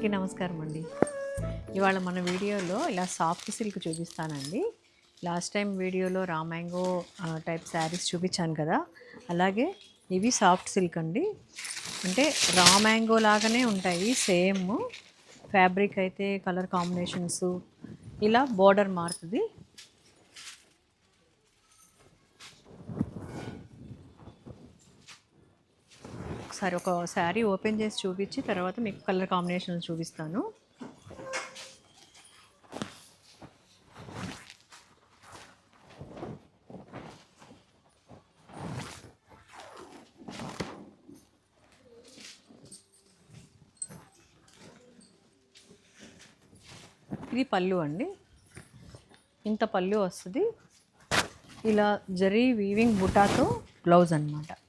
అందరికీ నమస్కారం అండి ఇవాళ మన వీడియోలో ఇలా సాఫ్ట్ సిల్క్ చూపిస్తానండి. లాస్ట్ టైం వీడియోలో రా మ్యాంగో టైప్ శారీస్ చూపించాను కదా. అలాగే ఇవి సాఫ్ట్ సిల్క్ అండి. అంటే రా మ్యాంగో లాగానే ఉంటాయి సేమ్. ఫ్యాబ్రిక్ అయితే కలర్ కాంబినేషన్స్ ఇలా బోర్డర్ మారుతుంది ఒకసారి ఒక శారీ ఓపెన్ చేసి చూపించి తర్వాత మీకు కలర్ కాంబినేషన్ చూపిస్తాను. ఇది పళ్ళు అండి. ఇంత పళ్ళు వస్తుంది. ఇలా జరీ వీవింగ్ బుటాతో బ్లౌజ్ అనమాట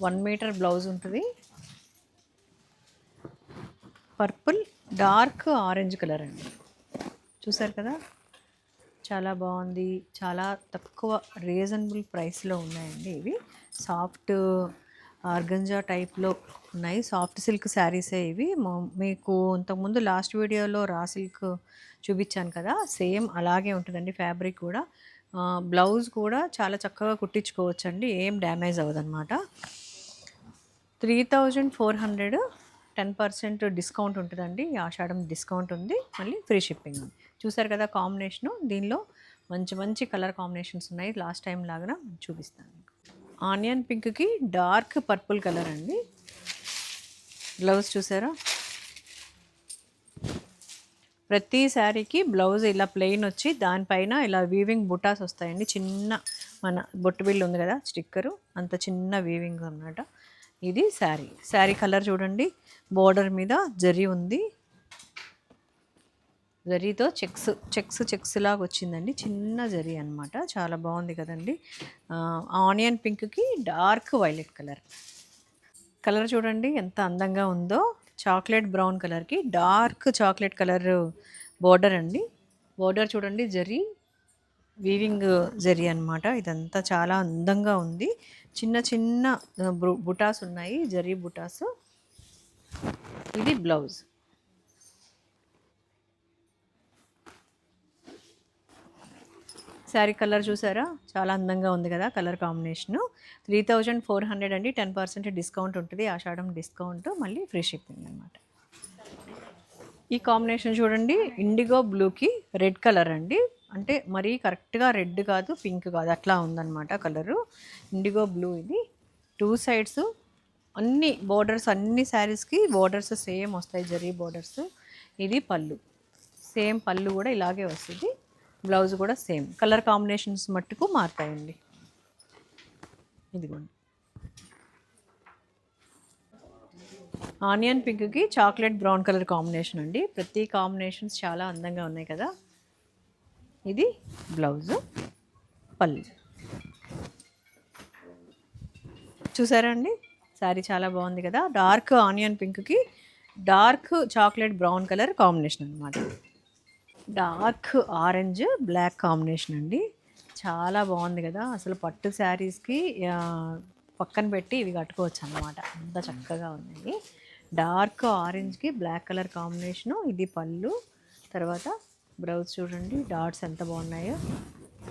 వన్ మీటర్ బ్లౌజ్ ఉంటుంది. పర్పుల్ డార్క్ ఆరెంజ్ కలర్ అండి. చూసారు కదా? చాలా బాగుంది. చాలా తక్కువ రీజనబుల్ ప్రైస్లో ఉన్నాయండి ఇవి. సాఫ్ట్ ఆర్గంజా టైప్లో ఉన్నాయి. సాఫ్ట్ సిల్క్ శారీసే ఇవి. మీకు ఇంతకుముందు లాస్ట్ వీడియోలో రా సిల్క్ చూపించాను కదా? సేమ్ అలాగే ఉంటుందండి ఫ్యాబ్రిక్ కూడా. బ్లౌజ్ కూడా చాలా చక్కగా కుట్టించుకోవచ్చండి. ఏం damage అవ్వదన్నమాట. Three thousand four hundred ten percent discount ఉంటుందండి. ఆషాఢం డిస్కౌంట్ ఉంది. మళ్ళీ ఫ్రీ షిప్పింగ్ ఉంది. చూసారు కదా కాంబినేషను? దీనిలో మంచి మంచి కలర్ కాంబినేషన్స్ ఉన్నాయి. లాస్ట్ టైం లాగా చూపిస్తాను. ఆనియన్ పింక్కి డార్క్ పర్పుల్ కలర్ అండి. బ్లౌజ్ చూసారా? ప్రతి శారీకి బ్లౌజ్ ఇలా ప్లెయిన్ వచ్చి దానిపైన ఇలా వీవింగ్ బుటాస్ వస్తాయండి. చిన్న మన బొట్టు బిల్లు ఉంది కదా స్టిక్కరు. అంత చిన్న వీవింగ్ అన్నమాట. ఇది శారీ. శారీ కలర్ చూడండి. బోర్డర్ మీద జరీ ఉంది. జరీతో చెక్స్ చెక్స్ చెక్స్ లాగా వచ్చిందండి. చిన్న జరీ అన్నమాట. చాలా బాగుంది కదండి. ఆనియన్ పింక్కి డార్క్ వైలెట్ కలర్. కలర్ చూడండి ఎంత అందంగా ఉందో. చాక్లెట్ బ్రౌన్ కలర్కి డార్క్ చాక్లెట్ కలర్ బోర్డర్ అండి. బోర్డర్ చూడండి జరీ. వీవింగ్ జరి అన్నమాట. ఇదంతా చాలా అందంగా ఉంది. చిన్న చిన్న బు- బుటాస్ ఉన్నాయి జరీ బుటాస్. ఇది బ్లౌజ్. శారీ కలర్ చూసారా? చాలా అందంగా ఉంది కదా colour combination. Three thousand four hundred అండి. టెన్ పర్సెంట్ డిస్కౌంట్ ఉంటుంది. ఆషాఢం డిస్కౌంట్ మళ్ళీ ఫ్రీ షిప్పింగ్ అనమాట ఈ కాంబినేషన్ చూడండి. ఇండిగో బ్లూకి రెడ్ కలర్ అండి. అంటే మరీ కరెక్ట్గా రెడ్ కాదు పింక్ కాదు అట్లా ఉందన్నమాట కలరు. ఇండిగో బ్లూ ఇది. టూ సైడ్స్ అన్ని బోర్డర్స్ అన్ని శారీస్కి బోర్డర్స్ సేమ్ వస్తాయి జరీ బోర్డర్స్. ఇది పళ్ళు. సేమ్ పళ్ళు కూడా ఇలాగే వస్తుంది. బ్లౌజ్ కూడా సేమ్. కలర్ కాంబినేషన్స్ మట్టుకు మారుతాయండి. ఇదిగోండి. ఆనియన్ పింక్కి చాక్లెట్ బ్రౌన్ కలర్ కాంబినేషన్ అండి. ప్రతి కాంబినేషన్స్ చాలా అందంగా ఉన్నాయి కదా. ఇది బ్లౌజు పళ్ళు. చూసారా అండి? శారీ చాలా బాగుంది కదా? డార్క్ ఆనియన్ పింక్కి dark chocolate brown colour combination అనమాట డార్క్ ఆరెంజ్ బ్లాక్ కాంబినేషన్ అండి. చాలా బాగుంది కదా? అసలు పట్టు శారీస్కి పక్కన పెట్టి ఇవి కట్టుకోవచ్చు అన్నమాట. అంత చక్కగా ఉన్నాయి. డార్క్ ఆరెంజ్కి బ్లాక్ కలర్ కాంబినేషను ఇది పళ్ళు. తర్వాత బ్లౌజ్ చూడండి డాట్స్ ఎంత బాగున్నాయో.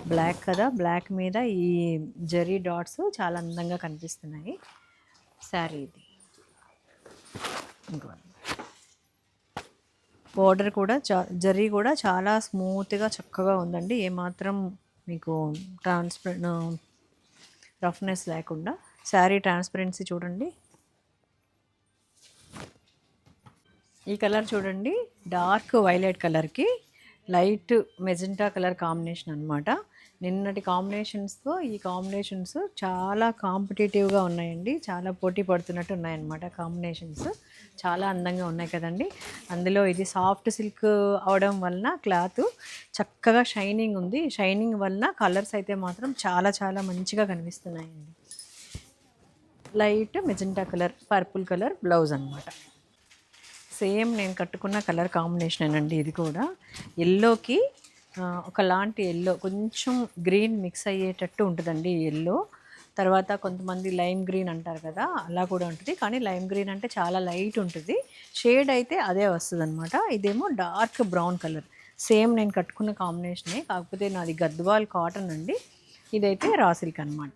బ్లాక్ కదా బ్లాక్ మీద ఈ జరీ డాట్స్ చాలా అందంగా కనిపిస్తున్నాయి. శారీ ఇది. ఇంకో బోర్డర్ కూడా చా జరీ కూడా చాలా స్మూత్గా చక్కగా ఉందండి. ఏమాత్రం మీకు ట్రాన్స్పరెంట్ రఫ్నెస్ లేకుండా. శారీ ట్రాన్స్పరెన్సీ చూడండి. ఈ కలర్ చూడండి డార్క్ వైలెట్ కలర్కి లైట్ మెజెంటా కలర్ కాంబినేషన్ అనమాట నిన్నటి కాంబినేషన్స్తో ఈ కాంబినేషన్స్ చాలా కాంపిటేటివ్గా ఉన్నాయండి. చాలా పోటీ పడుతున్నట్టు ఉన్నాయన్నమాట కాంబినేషన్స్ చాలా అందంగా ఉన్నాయి కదండి. అందులో ఇది సాఫ్ట్ సిల్క్ అవడం వలన క్లాత్ చక్కగా షైనింగ్ ఉంది. షైనింగ్ వలన కలర్స్ అయితే మాత్రం చాలా చాలా మంచిగా కనిపిస్తున్నాయండి. Light magenta colour purple colour blouse అనమాట సేమ్ నేను కట్టుకున్న కలర్ కాంబినేషన్ అండి ఇది కూడా. ఎల్లోకి ఒకలాంటి ఎల్లో కొంచెం గ్రీన్ మిక్స్ అయ్యేటట్టు ఉంటుందండి ఎల్లో. తర్వాత కొంతమంది లైమ్ గ్రీన్ అంటారు కదా అలా కూడా ఉంటుంది. కానీ లైమ్ గ్రీన్ అంటే చాలా లైట్ ఉంటుంది. షేడ్ అయితే అదే వస్తుంది అనమాట ఇదేమో డార్క్ బ్రౌన్ కలర్. సేమ్ నేను కట్టుకున్న కాంబినేషనే కాకపోతే నాది గద్వాల్ కాటన్ అండి. ఇదైతే రా సిల్క్ అనమాట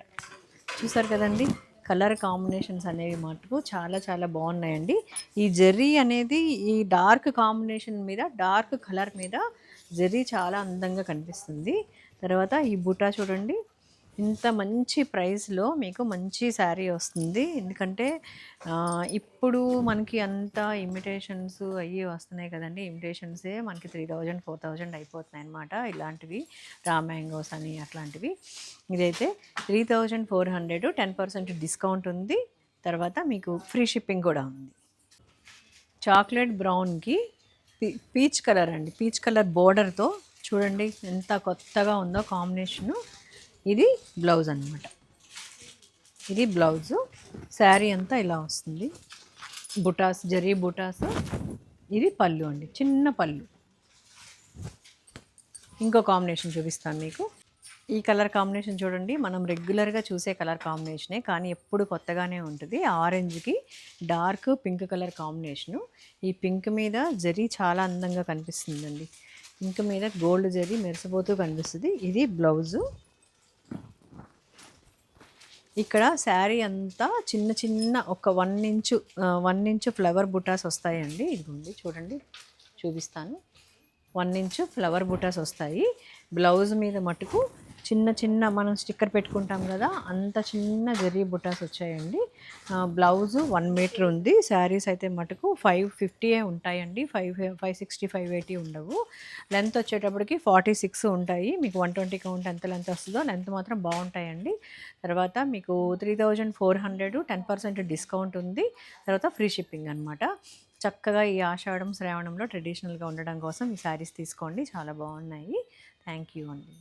చూసారు కదండి? కలర్ కాంబినేషన్స్ అనేవి మటుకు చాలా చాలా బాగున్నాయండి. ఈ జెర్రీ అనేది ఈ డార్క్ కాంబినేషన్ మీద డార్క్ కలర్ మీద జెర్రీ చాలా అందంగా కనిపిస్తుంది. తర్వాత ఈ బుటా చూడండి. ఇంత మంచి ప్రైస్లో మీకు మంచి శారీ వస్తుంది. ఎందుకంటే ఇప్పుడు మనకి అంత ఇమిటేషన్స్ అవి వస్తున్నాయి కదండి. ఇమిటేషన్సే మనకి త్రీ థౌజండ్ ఫోర్ థౌజండ్ అయిపోతున్నాయి అనమాట ఇలాంటివి రా మ్యాంగోస్ అని అట్లాంటివి. ఇదైతే three thousand four hundred ten percent discount ఉంది. తర్వాత మీకు ఫ్రీ షిప్పింగ్ కూడా ఉంది. చాక్లెట్ బ్రౌన్కి పీ- పీచ్ కలర్ అండి. పీచ్ కలర్ బోర్డర్తో చూడండి ఎంత కొత్తగా ఉందో కాంబినేషను. ఇది బ్లౌజ్ అన్నమాట. ఇది బ్లౌజు. శారీ అంతా ఇలా వస్తుంది. బుటాస్ జరీ బుటాస్. ఇది పళ్ళు అండి. చిన్న పళ్ళు. ఇంకో కాంబినేషన్ చూపిస్తాను మీకు. ఈ కలర్ కాంబినేషన్ చూడండి. మనం రెగ్యులర్గా చూసే కలర్ కాంబినేషనే కానీ ఎప్పుడు కొత్తగానే ఉంటుంది. ఆరెంజ్కి డార్క్ పింక్ కలర్ కాంబినేషను ఈ పింక్ మీద జరీ చాలా అందంగా కనిపిస్తుందండి. పింక్ మీద గోల్డ్ జరీ మెరిసిపోతూ కనిపిస్తుంది. ఇది బ్లౌజు. ఇక్కడ శారీ అంతా చిన్న చిన్న ఒక one inch one inch flower బుటాస్ వస్తాయండి. ఇదిగోండి చూడండి చూపిస్తాను. వన్ ఇంచు ఫ్లవర్ బుటాస్ వస్తాయి. బ్లౌజ్ మీద మటుకు చిన్న చిన్న మనం స్టిక్కర్ పెట్టుకుంటాం కదా అంత చిన్న జరీ బుటాస్ వచ్చాయండి. బ్లౌజు వన్ మీటర్ ఉంది. శారీస్ అయితే మటుకు ఫైవ్ ఫిఫ్టీయే ఉంటాయండి. Five five sixty five eighty ఉండవు. లెంత్ వచ్చేటప్పటికి ఫార్టీ సిక్స్ ఉంటాయి. మీకు వన్ ట్వంటీ కౌంట్ ఎంత లెంత్ వస్తుందో లెంత్ మాత్రం బాగుంటాయండి. తర్వాత మీకు three thousand four hundred ten percent discount ఉంది. తర్వాత ఫ్రీ షిప్పింగ్ అనమాట చక్కగా ఈ ఆషాఢం శ్రావణంలో ట్రెడిషనల్గా ఉండడం కోసం ఈ శారీస్ తీసుకోండి. చాలా బాగున్నాయి. థ్యాంక్ యూ అండి.